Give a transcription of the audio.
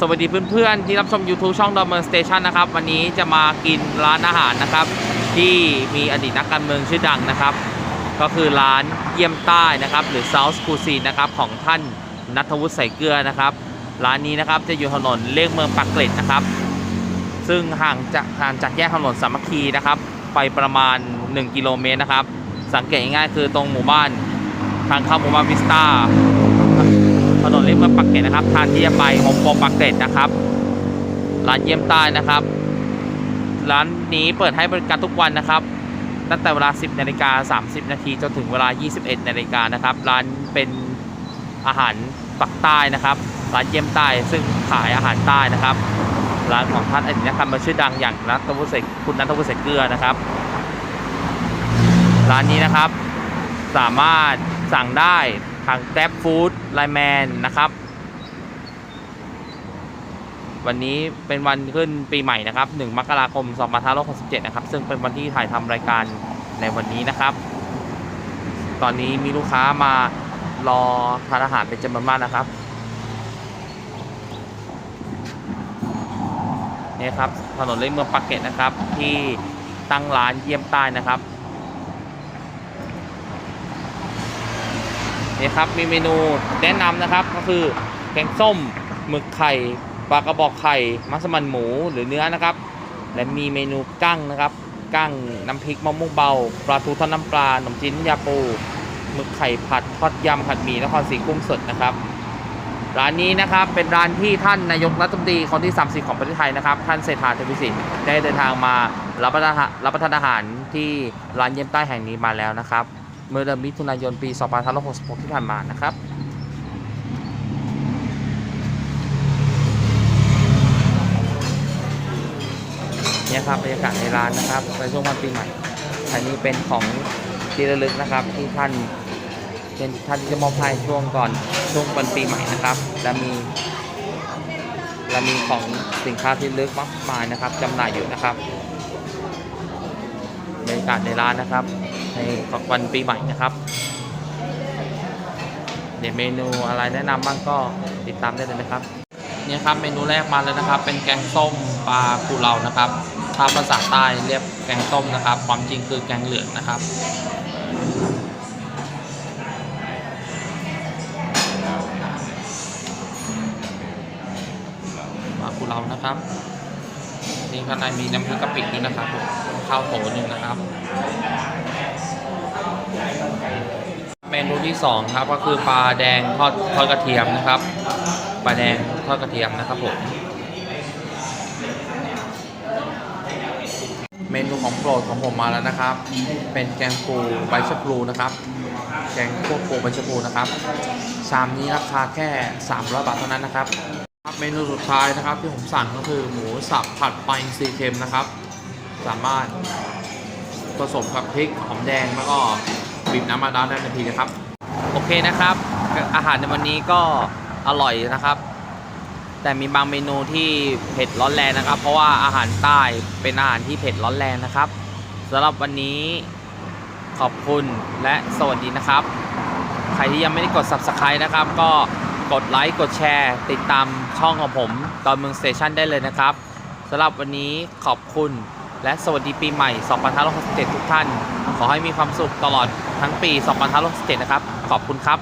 สวัสดีเพื่อนๆที่รับชม YouTube ช่องดอมเมอร์สเตชันนะครับ วันนี้จะมากินร้านอาหารนะครับ ที่มีอดีตนักการเมืองชื่อดังนะครับ ก็คือร้านเยี่ยมใต้นะครับ หรือ South c u i s i n นะครับของท่านนัทวุฒิใส่เกลือนะครับ ร้านนี้นะครับจะอยู่ถนนเลี่ยงเมืองปากเกร็ดนะครับ ซึ่งห่างจากห่างจากแยกถนนสามัคคีนะครับ ไปประมาณ 1 กิโลเมตรนะครับ สังเกตง่ายๆคือตรงหมู่บ้านทางเข้าหมู่บ้านวิสตา ถนนเลียบเมืองปากเกร็ดนะครับ ทางที่จะไปโฮมโปรปากเกร็ดนะครับ ร้านเยี่ยมใต้นะครับ ร้านนี้เปิดให้บริการทุกวันนะครับ ตั้งแต่เวลา 10นาฬิกา30 นาทีจนถึงเวลา 21นาฬิกานะครับ ร้านเป็นอาหารปักใต้นะครับ ร้านเยี่ยมใต้ซึ่งขายอาหารใต้นะครับ ร้านของท่านอดีตนักการเมืองชื่อดังอย่างนัทวุฒิเสกคุณนัทวุฒิเสกเกลือนะครับ ร้านนี้นะครับสามารถสั่งได้ ทาง Grab Food ไลแมนนะครับ วันนี้เป็นวันขึ้นปีใหม่นะครับ1มกราคม2567นะครับ ซึ่งเป็นวันที่ถ่ายทำรายการในวันนี้นะครับ ตอนนี้มีลูกค้ามารอทานอาหารเป็นจำนวนมากนะครับนี่ครับถนนเลียบเมืองปากเกร็ดนะครับ ที่ตั้งร้านเยี่ยมใต้นะครับ นี่ครับมีเมนูแนะนำนะครับก็คือแกงส้มหมึกไข่ปลากระบอกไข่มัสมั่นหมูหรือเนื้อนะครับ และมีเมนูกั้งนะครับกั้งน้ำพริกมะม่วงเบาปลาทูทอดน้ำปลาขนมจีนยาปูหมึกไข่ผัดทอดยำผัดหมี่นครศรีกุ้งสดนะครับร้านนี้นะครับเป็นร้านที่ท่านนายกรัฐมนตรีคนที่ 30 ของประเทศไทยนะครับท่านเศรษฐาทวีสินได้เดินทางมารับประทานรับประทานอาหารที่ร้านเยี่ยมใต้แห่งนี้มาแล้วนะครับ เมื่อเดือนมิถุนายนปี 2566 ที่ผ่านมานะครับเนี่ยครับบรรยากาศในร้านนะครับในช่วงวันปีใหม่อันนี้เป็นของที่ระลึกนะครับที่ท่านเป็นท่านที่จะมอบให้ช่วงก่อนช่วงวันปีใหม่นะครับและมีและมีของสินค้าที่ลึกมากมายนะครับจำหน่ายอยู่นะครับบรรยากาศในร้านนะครับ ในวันปีใหม่นะครับ เดี๋ยวเมนูอะไรแนะนำบ้างก็ติดตามได้เลยนะครับเนี่ยครับเมนูแรกมาแล้วนะครับ เป็นแกงส้มปลากุเลานะครับถ้าภาษาใต้เรียกแกงส้มนะครับ ความจริงคือแกงเหลืองนะครับปลากุเลานะครับ นี่ข้างในมีน้ำพริกกะปิด้วยนะครับผมข้าวโถนึงนะครับ เมนูที่สองครับก็คือปลาแดงทอดทอดกระเทียมนะครับปลาแดงทอดกระเทียมนะครับผมเมนูของโปรดของผมมาแล้วนะครับ เป็นแกงปูใบชะพลูนะครับ แกงพวกปูใบชะพลูนะครับชามนี้ราคาแค่ 300 บาทเท่านั้นนะครับ ครับเมนูสุดท้ายนะครับที่ผมสั่งก็คือหมูสับผัดปลาอินทรีเค็มนะครับ สามารถผสมกับพริกหอมแดงแล้วก็บีบน้ำมะนาวได้ทันทีนะครับ โอเคนะครับ อาหารในวันนี้ก็อร่อยนะครับ แต่มีบางเมนูที่เผ็ดร้อนแรงนะครับ เพราะว่าอาหารใต้เป็นอาหารที่เผ็ดร้อนแรงนะครับสำหรับวันนี้ขอบคุณและสวัสดีนะครับ ใครที่ยังไม่ได้กด subscribe นะครับ ก็ กดไลค์กดแชร์ ติดตามช่องของผมตอนเมืองสเตชันได้เลยนะครับสำหรับวันนี้ขอบคุณ และสวัสดีปีใหม่ 2567 ทุกท่าน ขอให้มีความสุขตลอดทั้งปี 2567 นะครับ ขอบคุณครับ